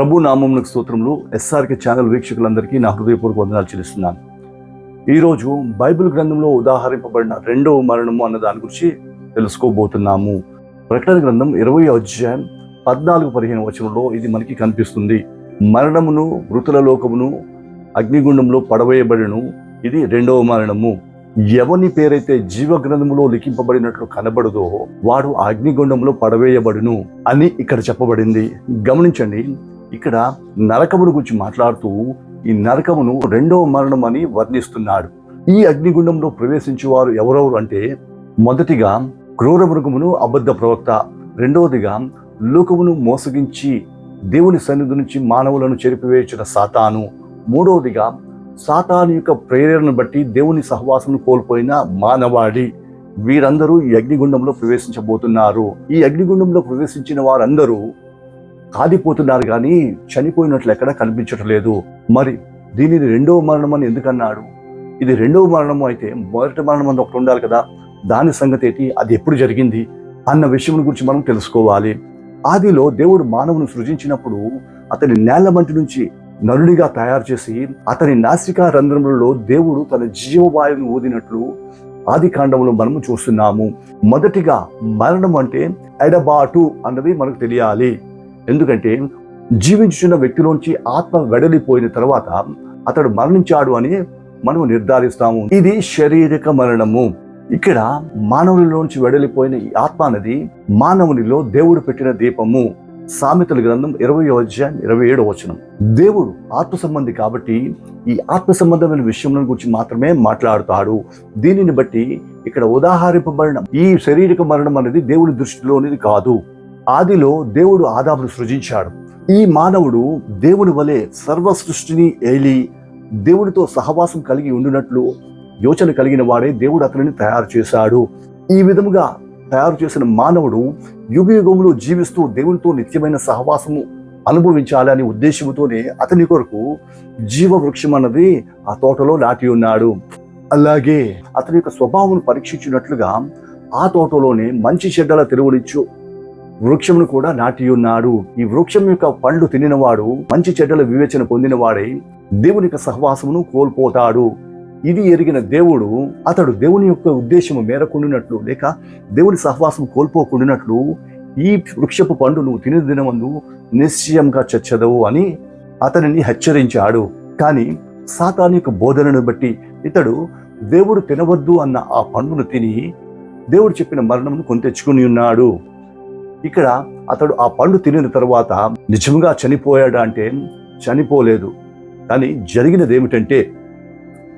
ప్రభు నామములకు స్తోత్రములు. SRK channel వీక్షకులందరికీ నా హృదయపూర్వక వందనాలు చెల్లిస్తున్నాను. ఈరోజు బైబిల్ గ్రంథంలో ఉదాహరింపబడిన రెండవ మరణము అన్న దాని గురించి తెలుసుకోబోతున్నాము. ప్రకటన గ్రంథం ఇరవై అధ్యాయం పద్నాలుగు పదిహేను వచనంలో ఇది మనకి కనిపిస్తుంది. మరణమును మృతుల లోకమును అగ్నిగుండంలో పడవేయబడిను ఇది రెండవ మరణము. ఎవని పేరైతే జీవ గ్రంథములో లిఖింపబడినట్లు కనబడదో వాడు ఆ అగ్నిగుండంలో పడవేయబడును అని ఇక్కడ చెప్పబడింది. గమనించండి ఇక్కడ నరకమును గురించి మాట్లాడుతూ ఈ నరకమును రెండవ మరణం అని వర్ణిస్తున్నాడు. ఈ అగ్నిగుండంలో ప్రవేశించేవారు ఎవరెవరు అంటే మొదటిగా క్రూర మృగమును అబద్ధ ప్రవక్త రెండవదిగా లోకమును మోసగించి దేవుని సన్నిధి నుంచి మానవులను చెరిపివేసిన సాతాను మూడవదిగా సాతాను యొక్క ప్రేరణను బట్టి దేవుని సహవాసను కోల్పోయిన మానవాడి వీరందరూ ఈ అగ్నిగుండంలో ప్రవేశించబోతున్నారు. ఈ అగ్నిగుండంలో ప్రవేశించిన వారందరూ కాలిపోతున్నారు కానీ చనిపోయినట్లు ఎక్కడా కనిపించటం లేదు. మరి దీనిని రెండవ మరణం అని ఎందుకన్నాడు? ఇది రెండవ మరణము అయితే మొదటి మరణం అని ఒకటి ఉండాలి కదా. దాని సంగతి ఏంటి? అది ఎప్పుడు జరిగింది? అన్న విషయం గురించి మనం తెలుసుకోవాలి. ఆదిలో దేవుడు మానవుని సృజించినప్పుడు అతని నేల మంటి నుంచి నరుడిగా తయారు చేసి అతని నాసికా రంధ్రములలో దేవుడు తన జీవవాయువుని ఊదినట్లు ఆది కాండంలో మనము చూస్తున్నాము. మొదటిగా మరణం అంటే ఎడబాటు అన్నది మనకు తెలియాలి. ఎందుకంటే జీవించున్న వ్యక్తిలోంచి ఆత్మ వెడలిపోయిన తర్వాత అతడు మరణించాడు అని మనం నిర్ధారిస్తాము. ఇది శారీరక మరణము. ఇక్కడ మానవునిలోంచి వెడలిపోయిన ఈ ఆత్మ అనేది మానవునిలో దేవుడు పెట్టిన దీపము. సామెతల గ్రంథం ఇరవై అధ్యాయం ఇరవై ఏడవ వచనం. దేవుడు ఆత్మ సంబంధి కాబట్టి ఈ ఆత్మ సంబంధమైన విషయం గురించి మాత్రమే మాట్లాడుతాడు. దీనిని బట్టి ఇక్కడ ఉదాహరింపబడిన ఈ శారీరక మరణం అనేది దేవుడి దృష్టిలోనిది కాదు. ఆదిలో దేవుడు ఆదామును సృజించాడు. ఈ మానవుడు దేవుని వలె సర్వ సృష్టిని ఏలి దేవుడితో సహవాసం కలిగి ఉండినట్లు యోచన కలిగిన వాడే దేవుడు అతనిని తయారు చేశాడు. ఈ విధముగా తయారు చేసిన మానవుడు యుగయుగములు జీవిస్తూ దేవునితో నిత్యమైన సహవాసము అనుభవించాలనే ఉద్దేశంతోనే అతని కొరకు జీవ వృక్షం అన్నది ఆ తోటలో నాటి ఉన్నాడు. అలాగే అతని యొక్క స్వభావం పరీక్షించినట్లుగా ఆ తోటలోనే మంచి చెడ్డల తెరువునిచ్చు వృక్షమును కూడా నాటి ఉన్నాడు ఈ వృక్షం యొక్క పండ్లు తినినవాడు మంచి చెడ్డల వివేచన పొందినవాడై దేవుని యొక్క సహవాసమును కోల్పోతాడు. ఇది ఎరిగిన దేవుడు అతడు దేవుని యొక్క ఉద్దేశము మేరకుండినట్లు లేక దేవుని సహవాసం కోల్పోకుండినట్లు ఈ వృక్షపు పండు నువ్వు తిని దినమందు నిశ్చయంగా చచ్చదవు అని అతనిని హెచ్చరించాడు. కానీ సాతాన్ యొక్క బోధనను బట్టి ఇతడు దేవుడు తినవద్దు అన్న ఆ పండును తిని దేవుడు చెప్పిన మరణమును కొని తెచ్చుకుని ఉన్నాడు. ఇక్కడ అతడు ఆ పండు తినిన తర్వాత నిజంగా చనిపోయాడా అంటే చనిపోలేదు. కానీ జరిగినది ఏమిటంటే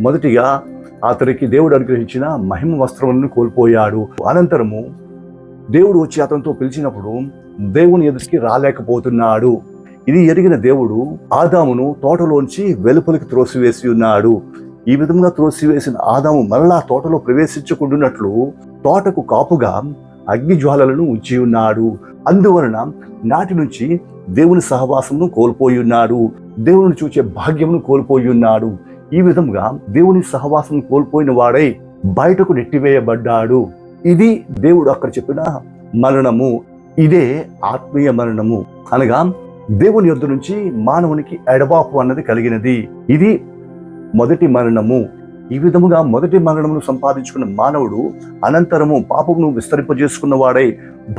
మొదటిగా అతనికి దేవుడు అనుగ్రహించిన మహిమ వస్త్రములను కోల్పోయాడు. అనంతరము దేవుడు వచ్చి అతనితో పిలిచినప్పుడు దేవుని ఎదుటికి రాలేకపోతున్నాడు. ఇది ఎరిగిన దేవుడు ఆదామును తోటలోంచి వెలుపలికి త్రోసివేసి ఉన్నాడు. ఈ విధంగా త్రోసివేసిన ఆదాము మరలా తోటలో ప్రవేశించకుండానట్లు తోటకు కాపుగా అగ్ని జ్వాలలను ఉంచి ఉన్నాడు. అందువలన నాటి నుంచి దేవుని సహవాసమును కోల్పోయి ఉన్నాడు. దేవుని చూచే భాగ్యమును కోల్పోయి ఉన్నాడు. ఈ విధంగా దేవుని సహవాసం కోల్పోయిన వాడై బయటకు నెట్టివేయబడ్డాడు. ఇది దేవుడు అక్కడ చెప్పిన మరణము. ఇదే ఆత్మీయ మరణము. అనగా దేవుని యొద్ద నుంచి మానవునికి ఎడబాపు అన్నది కలిగినది. ఇది మొదటి మరణము. ఈ విధముగా మొదటి మరణమును సంపాదించుకున్న మానవుడు అనంతరము పాపమును విస్తరింపజేసుకున్నవాడై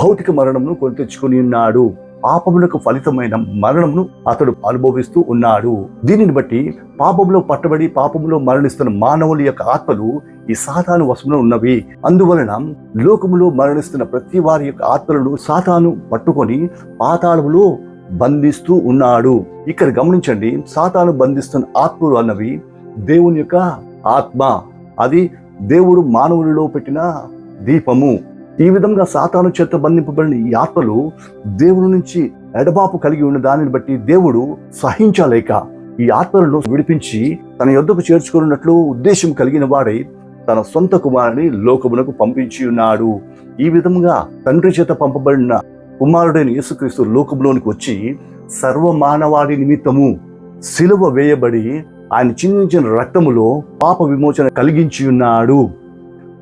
భౌతిక మరణమును కొని తెచ్చుకుని ఉన్నాడు. పాపములకు ఫలితమైన మరణమును అతడు అనుభవిస్తూ ఉన్నాడు. దీనిని బట్టి పాపములో పట్టబడి పాపములో మరణిస్తున్న మానవుల యొక్క ఆత్మలు ఈ సాతాను వశంలో ఉన్నవి. అందువలన లోకములో మరణిస్తున్న ప్రతి వారి యొక్క ఆత్మలను సాతాను పట్టుకొని పాతాళములో బంధిస్తూ ఉన్నాడు. ఇక్కడ గమనించండి సాతాను బంధిస్తున్న ఆత్మలు అన్నవి దేవుని యొక్క ఆత్మ. అది దేవుడు మానవునిలో పెట్టిన దీపము. ఈ విధంగా సాతాను చేత బంధింపబడిన ఈ ఆత్మలు దేవుని నుంచి ఎడబాపు కలిగి ఉన్న దానిని బట్టి దేవుడు సహించలేక ఈ ఆత్మలను విడిపించి తన యొద్దకు చేర్చుకున్నట్లు ఉద్దేశం కలిగిన వాడై తన సొంత కుమారుని లోకమునకు పంపించి ఉన్నాడు. ఈ విధంగా తండ్రి చేత పంపబడిన కుమారుడైన యేసుక్రీస్తు లోకంలోనికి వచ్చి సర్వమానవాడి నిమిత్తము సిలువ వేయబడి ఆయన చిందించిన రక్తములో పాప విమోచన కలిగించి ఉన్నాడు.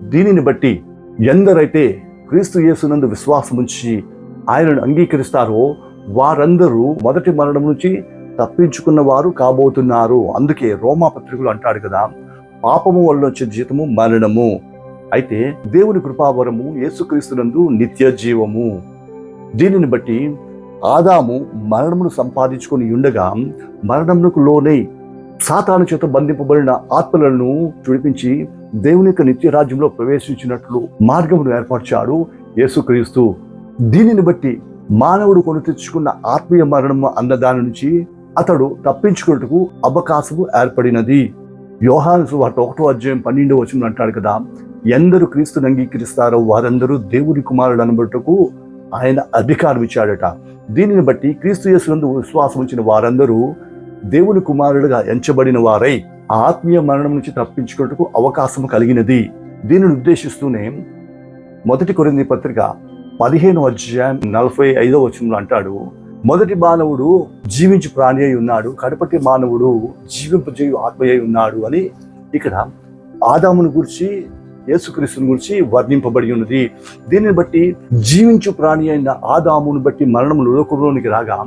దీనిని బట్టి ఎందరైతే క్రీస్తు యేసునందు విశ్వాసముంచి ఆయనను అంగీకరిస్తారో వారందరూ మొదటి మరణం నుంచి తప్పించుకున్న వారు కాబోతున్నారు. అందుకే రోమా పత్రికలు అంటాడు కదా పాపము వల్ల వచ్చే జీతము మరణము. అయితే దేవుని కృపావరము యేసుక్రీస్తునందు నిత్య జీవము. దీనిని బట్టి ఆదాము మరణమును సంపాదించుకొని ఉండగా మరణమునకు లోనై సాతాను చేత బంధింపబడిన ఆత్మలను చుడిపించి దేవుని యొక్క నిత్య రాజ్యంలో ప్రవేశించినట్లు మార్గమును ఏర్పరిచాడు యేసుక్రీస్తు. దీనిని బట్టి మానవుడు కొని తెచ్చుకున్న ఆత్మీయ మరణము అన్న దాని నుంచి అతడు తప్పించుకున్నట్టుకు అవకాశము ఏర్పడినది. యోహాను సువార్త ఒకటో అధ్యాయం పన్నెండో వచనం అంటాడు కదా ఎందరు క్రీస్తుని అంగీకరిస్తారో వారందరూ దేవుని కుమారుడు అనబట్టుకు ఆయన అధికారం ఇచ్చాడట దీనిని బట్టి క్రీస్తు యేసునందు విశ్వాసం ఉంచిన వారందరూ దేవుని కుమారుడుగా ఎంచబడిన వారై ఆత్మీయ మరణం నుంచి తప్పించుకున్నట్టుకు అవకాశం కలిగినది. దీనిని ఉద్దేశిస్తూనే మొదటి కొరింది పత్రిక పదిహేను అధ్యాయం నలభై ఐదో వచనంలో అంటాడు మొదటి మానవుడు జీవించి ప్రాణి అయి ఉన్నాడు కడపటి మానవుడు జీవింపజేయు ఆత్మయ్య ఉన్నాడు అని ఇక్కడ ఆదామును గురించి యేసుక్రీస్తుని గురించి వర్ణింపబడి ఉన్నది. దీనిని బట్టి జీవించు ప్రాణి అయిన ఆదామును బట్టి మరణము లోకంలోనికి రాగా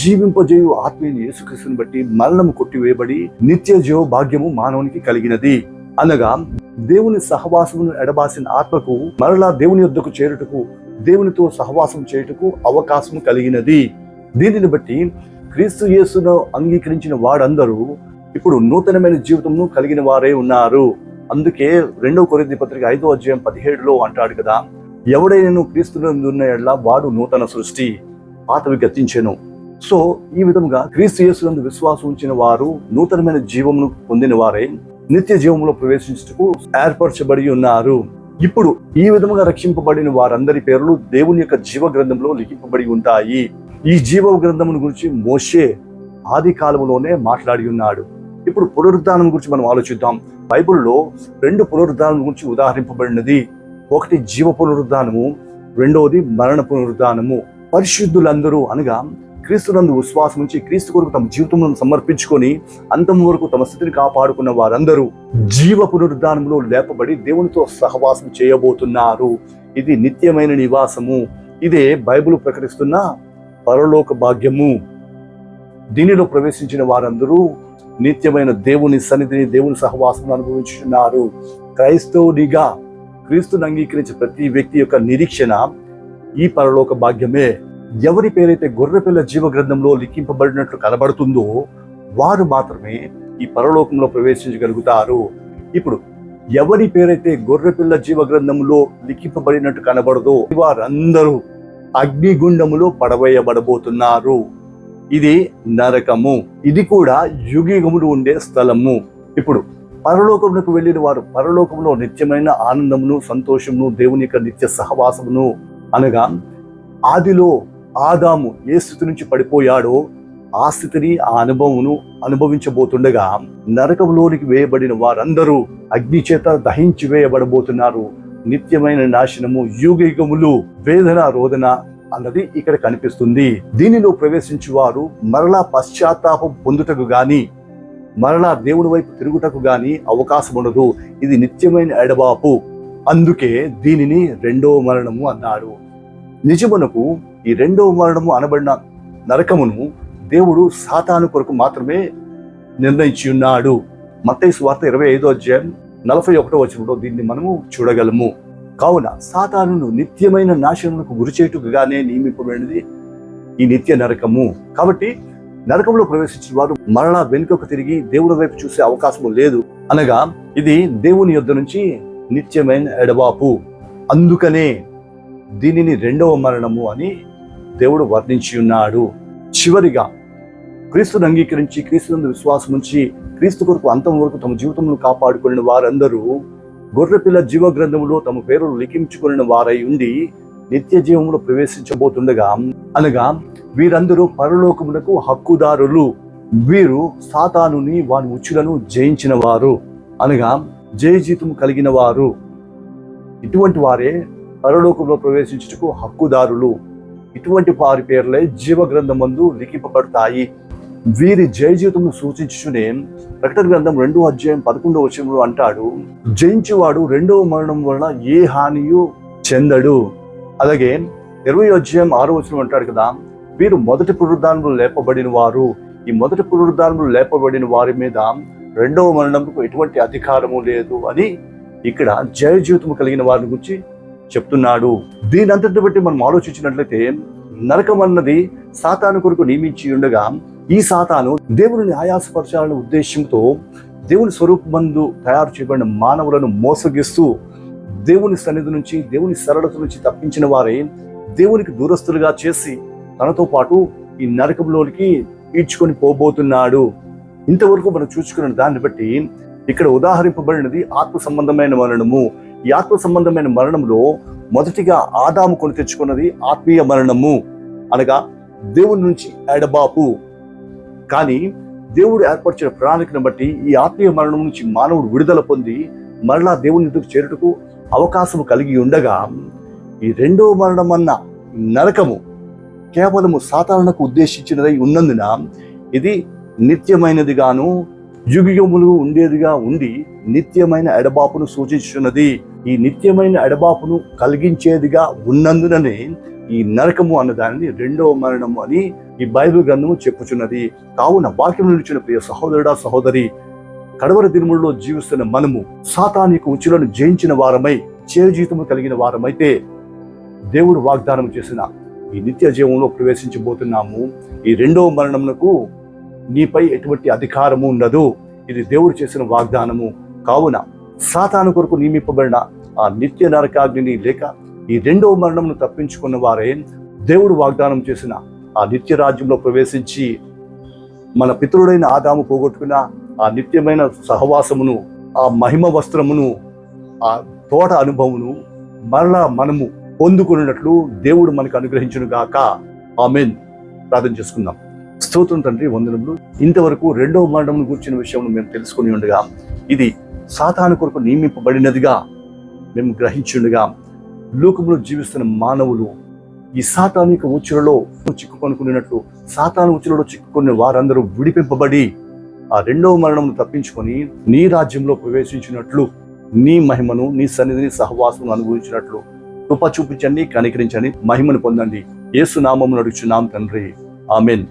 జీవింపజేయు ఆత్మీయ యేసుక్రీస్తుని బట్టి మరణము కొట్టివేయబడి నిత్య జీవ భాగ్యము మానవునికి కలిగినది. అనగా దేవుని సహవాసమును ఎడబాసిన ఆత్మకు మరలా దేవుని యొద్దకు చేరుటకు దేవునితో సహవాసం చేయుటకు అవకాశం కలిగినది. దీనిని బట్టి క్రీస్తు యేసును అంగీకరించిన వారందరూ ఇప్పుడు నూతనమైన జీవితంను కలిగిన వారే ఉన్నారు. అందుకే రెండవ కొరింది పత్రిక ఐదో అధ్యాయం పదిహేడులో అంటాడు కదా ఎవడైనా క్రీస్తునందు ఉన్న ఎడల వాడు నూతన సృష్టి పాతవి గతించెను. సో ఈ విధంగా క్రీస్తు యేసునందు విశ్వాసం ఉంచిన వారు నూతనమైన జీవమును పొందిన వారే నిత్య జీవంలో ప్రవేశించుటకు ఏర్పరచబడి ఉన్నారు. ఇప్పుడు ఈ విధముగా రక్షింపబడిన వారందరి పేర్లు దేవుని యొక్క జీవ గ్రంథంలో లిఖింపబడి ఉంటాయి. ఈ జీవ గ్రంథమును గురించి మోషే ఆది కాలంలోనే మాట్లాడి ఉన్నాడు. ఇప్పుడు పునరుద్ధానం గురించి మనం ఆలోచిద్దాం. బైబిల్లో రెండు పునరుద్ధానం గురించి ఉదాహరింపబడినది. ఒకటి జీవ పునరుద్ధానము రెండవది మరణ పునరుద్ధానము. పరిశుద్ధులందరూ అనగా క్రీస్తునందు విశ్వాసం నుంచి క్రీస్తు కొరకు తమ జీవితంలో సమర్పించుకొని అంతం వరకు తమ స్థితిని కాపాడుకున్న వారందరూ జీవ పునరుద్ధానంలో లేపబడి దేవునితో సహవాసం చేయబోతున్నారు. ఇది నిత్యమైన నివాసము. ఇదే బైబిల్ ప్రకటిస్తున్న పరలోక భాగ్యము. దీనిలో ప్రవేశించిన వారందరూ నిత్యమైన దేవుని సన్నిధిని దేవుని సహవాసం అనుభవించున్నారు క్రైస్తవునిగా క్రీస్తుని అంగీకరించే ప్రతి వ్యక్తి యొక్క నిరీక్షణ ఈ పరలోక భాగ్యమే. ఎవరి పేరైతే గొర్రెపిల్ల జీవ గ్రంథంలో లిఖింపబడినట్లు కనబడుతుందో వారు మాత్రమే ఈ పరలోకంలో ప్రవేశించగలుగుతారు. ఇప్పుడు ఎవరి పేరైతే గొర్రెపిల్ల జీవ గ్రంథంలో లిఖింపబడినట్టు కనబడదో వారందరూ అగ్నిగుండములో పడవేయబడబోతున్నారు. ఇది నరకము. ఇది కూడా యుగయుగములు ఉండే స్థలము. ఇప్పుడు పరలోకమునకు వెళ్ళిన వారు పరలోకంలో నిత్యమైన ఆనందమును సంతోషమును దేవుని యొక్క నిత్య సహవాసమును అనగా ఆదిలో ఆదాము ఏ స్థితి నుంచి పడిపోయాడో ఆ స్థితిని ఆ అనుభవమును అనుభవించబోతుండగా నరకంలోనికి వేయబడిన వారందరూ అగ్ని చేత దహించి వేయబడబోతున్నారు. నిత్యమైన నాశనము యుగయుగములు వేదన రోదన అన్నది ఇక్కడ కనిపిస్తుంది. దీనిలో ప్రవేశించి వారు మరలా పశ్చాత్తాపం పొందుటకు గాని మరలా దేవుడి వైపు తిరుగుటకు గాని అవకాశం ఉండదు. ఇది నిత్యమైన ఎడబాపు. అందుకే దీనిని రెండవ మరణము అన్నాడు నిజమునకు ఈ రెండవ మరణము అనబడిన నరకమును దేవుడు సాతాను కొరకు మాత్రమే నిర్ణయించి ఉన్నాడు. మత్తయి వార్త ఇరవై ఐదో అధ్యాయం నలభై ఒకటో వచనంలో దీన్ని మనము చూడగలము. కావున సాతాను నిత్యమైన నాశనములకు గురిచేటుగానే నియమింపబడినది ఈ నిత్య నరకము. కాబట్టి నరకంలో ప్రవేశించిన వారు మరలా వెనుకకు తిరిగి దేవుడి వైపు చూసే అవకాశం లేదు. అనగా ఇది దేవుని యొద్ నుంచి నిత్యమైన ఎడబాపు. అందుకనే దీనిని రెండవ మరణము అని దేవుడు వర్ణించి ఉన్నాడు చివరిగా క్రీస్తును అంగీకరించి క్రీస్తునందు విశ్వాసం ఉంచి క్రీస్తు కొరకు అంతం వరకు తమ జీవితంలో కాపాడుకున్న వారందరూ గొర్రెపిల్ల జీవ గ్రంథములో తమ పేరు లిఖించుకున్న వారై ఉండి నిత్య జీవంలో ప్రవేశించబోతుండగా అనగా వీరందరూ పరలోకమునకు హక్కుదారులు. వీరు సాతానుని వాని ఉచ్చులను జయించిన వారు అనగా జయజీతం కలిగిన వారు ఇటువంటి వారే పరలోకంలో ప్రవేశించుటకు హక్కుదారులు. ఇటువంటి వారి పేర్లే జీవ గ్రంథమందు లిఖింపబడతాయి. వీరి జయ జీవితము సూచించునే ప్రకటన గ్రంథం రెండో అధ్యాయం పదకొండో వచనంలో అంటాడు జయించువాడు రెండవ మరణం వలన ఏ హానియు చెందడు. అలాగే ఇరవై అధ్యాయం ఆరో వచనం అంటాడు కదా వీరు మొదటి పునరుద్ధానములు లేపబడిన వారు ఈ మొదటి పునరుద్ధానములు లేపబడిన వారి మీద రెండవ మరణంకు ఎటువంటి అధికారము లేదు అని ఇక్కడ జయ జీవితము కలిగిన వారిని గురించి చెప్తున్నాడు. దీని అంతటిని బట్టి మనం ఆలోచించినట్లయితే నరకం అన్నది సాతాను కొరకు నియమించి ఉండగా ఈ సాతాను దేవుని ఆయాసపరచాలనే ఉద్దేశంతో దేవుని స్వరూపమందు తయారు చేయబడిన మానవులను మోసగిస్తూ దేవుని సన్నిధి నుంచి దేవుని సరళత నుంచి తప్పించిన వారే దేవునికి దూరస్తులుగా చేసి తనతో పాటు ఈ నరకంలోనికి ఈడ్చుకొని పోబోతున్నాడు. ఇంతవరకు మనం చూసుకున్న దాన్ని బట్టి ఇక్కడ ఉదాహరింపబడినది ఆత్మ సంబంధమైన మరణము. ఈ ఆత్మ సంబంధమైన మరణంలో మొదటిగా ఆదాము కొని తెచ్చుకున్నది ఆత్మీయ మరణము. అనగా దేవుని నుంచి ఎడబాపు. కానీ దేవుడు ఏర్పరిచిన ప్రణాళికను బట్టి ఈ ఆత్మీయ మరణం నుంచి మానవుడు విడుదల పొంది మరలా దేవుని ఎందుకు చేరుటకు అవకాశం కలిగి ఉండగా ఈ రెండవ మరణం అన్న నరకము కేవలము సాధారణకు ఉద్దేశించినదై ఉన్నందున ఇది నిత్యమైనదిగాను యుగయుములు ఉండేదిగా ఉండి నిత్యమైన ఎడబాపును సూచించున్నది ఈ నిత్యమైన ఎడబాపును కలిగించేదిగా ఉన్నందుననే ఈ నరకము అన్న దానిని రెండవ మరణము అని ఈ బైబిల్ గ్రంథము చెప్పుచున్నది. కావున వాక్యం నిలిచిన ప్రియ సహోదరుడా సహోదరి కడవర దినములలో జీవిస్తున్న మనము సాతానికి ఉచులను జయించిన వారమై చేజీతము కలిగిన వారమైతే దేవుడు వాగ్దానం చేసిన ఈ నిత్య జీవంలో ప్రవేశించబోతున్నాము. ఈ రెండవ మరణమునకు నీపై ఎటువంటి అధికారము ఉండదు. ఇది దేవుడు చేసిన వాగ్దానము. కావున సాతాను కొరకు నియమింపబడిన ఆ నిత్య నరకాగ్నిని లేక ఈ రెండవ మరణమును తప్పించుకున్న వారే దేవుడు వాగ్దానం చేసిన ఆ నిత్య రాజ్యంలో ప్రవేశించి మన పితరుడైన ఆదాము పోగొట్టుకున్న ఆ నిత్యమైన సహవాసమును ఆ మహిమ వస్త్రమును ఆ తోట అనుభవమును మరలా మనము పొందుకున్నట్లు దేవుడు మనకు అనుగ్రహించును గాక. ఆమెన్. ప్రార్థన చేసుకుందాం. స్తోత్రం తండ్రి వందనములు. ఇంతవరకు రెండవ మరణమును కూర్చున్న విషయం మేము తెలుసుకుని ఉండగా ఇది సాతాను కొరకు నియమింపబడినదిగా మేము గ్రహించుండగా లోకంలో జీవిస్తున్న మానవులు ఈ సాతానిక ఉచ్చులలో చిక్కుకొనుకున్నట్లు సాతాను ఉచ్చులలో చిక్కుకున్న వారందరూ విడిపింపబడి ఆ రెండవ మరణమును తప్పించుకొని నీ రాజ్యంలో ప్రవేశించినట్లు నీ మహిమను నీ సన్నిధిని సహవాసం అనుభవించినట్లు కృప చూపించండి కనికరించండి మహిమను పొందండి. ఏసు నామమును అడుగుచున్నాం తండ్రి. ఆమెన్.